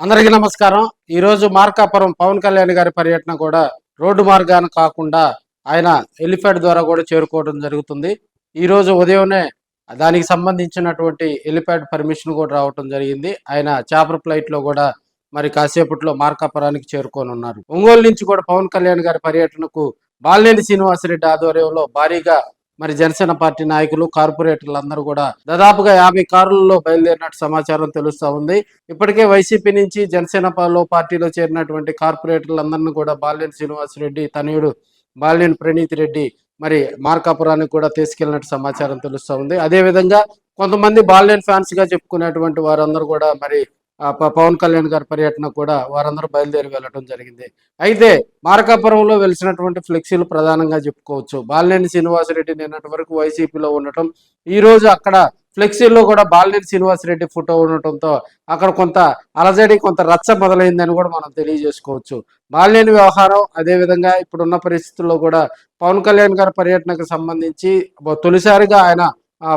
అందరికీ నమస్కారం. ఈ రోజు మార్కాపురం పవన్ కళ్యాణ్ గారి పర్యటన కూడా రోడ్డు మార్గాన కాకుండా ఆయన ఎలిఫెడ్ ద్వారా కూడా చేరుకోవడం జరుగుతుంది. ఈ రోజు ఉదయమే దానికి సంబంధించినటువంటి ఎలిప్యాడ్ పర్మిషన్ కూడా రావడం జరిగింది. ఆయన చాపర్ ఫ్లైట్లో కూడా మరి కాసేపట్లో మార్కాపురానికి చేరుకొని ఉన్నారు ఒంగోలు నుంచి కూడా పవన్ కళ్యాణ్ గారి పర్యటనకు బాలినేని శ్రీనివాసరెడ్డి ఆధ్వర్యంలో భారీగా మరి జనసేన పార్టీ నాయకులు కార్పొరేటర్లు అందరూ కూడా దాదాపుగా యాభై కారులలో బయలుదేరినట్టు సమాచారం తెలుస్తా ఉంది. ఇప్పటికే వైసీపీ నుంచి జనసేన పార్టీలో చేరినటువంటి కార్పొరేటర్లందరినీ కూడా బాలినేని శ్రీనివాసరెడ్డి తనయుడు బాలినేని ప్రణీత్ రెడ్డి మరి మార్కాపురానికి కూడా తీసుకెళ్ళినట్టు సమాచారం తెలుస్తూ ఉంది. అదేవిధంగా కొంతమంది బాలినేని ఫ్యాన్స్గా చెప్పుకునేటువంటి వారందరూ కూడా మరి పవన్ కళ్యాణ్ గారి పర్యటన కూడా వారందరూ బయలుదేరి వెళ్ళటం జరిగింది. అయితే మార్కాపురంలో వెలిసినటువంటి ఫ్లెక్సీలు ప్రధానంగా చెప్పుకోవచ్చు. బాలినేని శ్రీనివాసరెడ్డి నిన్నటి వరకు వైసీపీలో ఉండటం ఈ రోజు అక్కడ ఫ్లెక్సీల్లో కూడా బాలినేని శ్రీనివాసరెడ్డి ఫోటో ఉండటంతో అక్కడ కొంత అలజడి కొంత రచ్చ మొదలైందని కూడా మనం తెలియజేసుకోవచ్చు. బాలినేని వ్యవహారం అదే విధంగా ఇప్పుడున్న పరిస్థితుల్లో కూడా పవన్ కళ్యాణ్ గారి పర్యటనకు సంబంధించి తొలిసారిగా ఆయన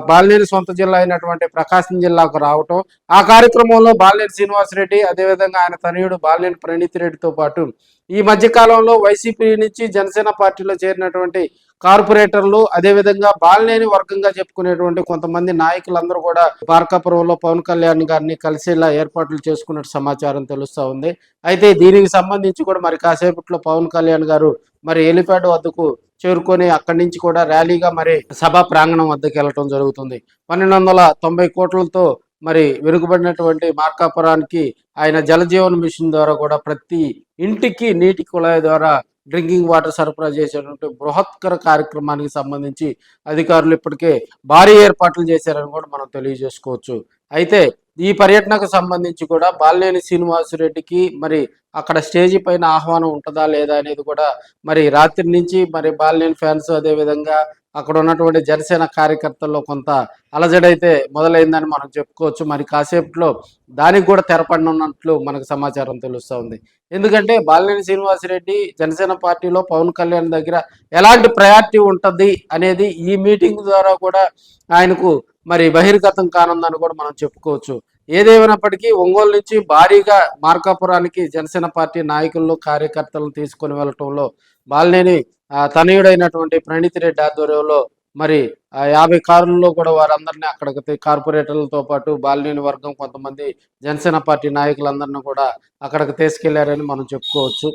బాలినేని సొంత జిల్లా అయినటువంటి ప్రకాశం జిల్లాకు రావటం. ఆ కార్యక్రమంలో బాలినేని శ్రీనివాసరెడ్డి అదేవిధంగా ఆయన తనయుడు బాలినేని ప్రణీత్ రెడ్డితో పాటు ఈ మధ్య కాలంలో వైసీపీ నుంచి జనసేన పార్టీలో చేరినటువంటి కార్పొరేటర్లు అదేవిధంగా బాలినేని వర్గంగా చెప్పుకునేటువంటి కొంతమంది నాయకులందరూ కూడా మార్కాపురంలో పవన్ కళ్యాణ్ గారిని కలిసేలా ఏర్పాట్లు చేసుకున్నట్టు సమాచారం తెలుస్తూ ఉంది. అయితే దీనికి సంబంధించి కూడా మరి కాసేపట్లో పవన్ కళ్యాణ్ గారు మరి ఎలిపాడ్ వద్దకు చేరుకొని అక్కడి నుంచి కూడా ర్యాలీగా మరి సభా ప్రాంగణం వద్దకు వెళ్ళటం జరుగుతుంది. పన్నెండు వందల తొంభై కోట్లతో మరి వెనుకబడినటువంటి మార్కాపురానికి ఆయన జలజీవన్ మిషన్ ద్వారా కూడా ప్రతి ఇంటికి నీటి కుళాయి ద్వారా డ్రింకింగ్ వాటర్ సరఫరా చేసేటువంటి బృహత్కర కార్యక్రమానికి సంబంధించి అధికారులు ఇప్పటికే భారీ ఏర్పాట్లు చేశారని కూడా మనం తెలియజేసుకోవచ్చు. అయితే ఈ పర్యటనకు సంబంధించి కూడా బాలినేని శ్రీనివాసరెడ్డికి మరి అక్కడ స్టేజి పైన ఆహ్వానం ఉంటుందా లేదా అనేది కూడా మరి రాత్రి నుంచి మరి బాలినేని ఫ్యాన్స్ అదే విధంగా అక్కడ ఉన్నటువంటి జనసేన కార్యకర్తల్లో కొంత అలజడైతే మొదలైందని మనం చెప్పుకోవచ్చు. మరి కాసేపట్లో దానికి కూడా తెరపడనున్నట్లు మనకు సమాచారం తెలుస్తూ ఉంది. ఎందుకంటే బాలినేని శ్రీనివాసరెడ్డి జనసేన పార్టీలో పవన్ కళ్యాణ్ దగ్గర ఎలాంటి ప్రయారిటీ ఉంటుంది అనేది ఈ మీటింగ్ ద్వారా కూడా ఆయనకు మరి బహిర్గతం కానుందని కూడా మనం చెప్పుకోవచ్చు. ఏదేమైనప్పటికీ ఒంగోలు నుంచి భారీగా మార్కాపురానికి జనసేన పార్టీ నాయకుల్లో కార్యకర్తలను తీసుకొని వెళ్ళటంలో బాలినేని తనయుడైనటువంటి ప్రణీత్ రెడ్డి ఆధ్వర్యంలో మరి యాభై కారుల్లో కూడా వారందరినీ అక్కడికి కార్పొరేటర్లతో పాటు బాలినేని వర్గం కొంతమంది జనసేన పార్టీ నాయకులందరినీ కూడా అక్కడికి తీసుకెళ్ళారని మనం చెప్పుకోవచ్చు.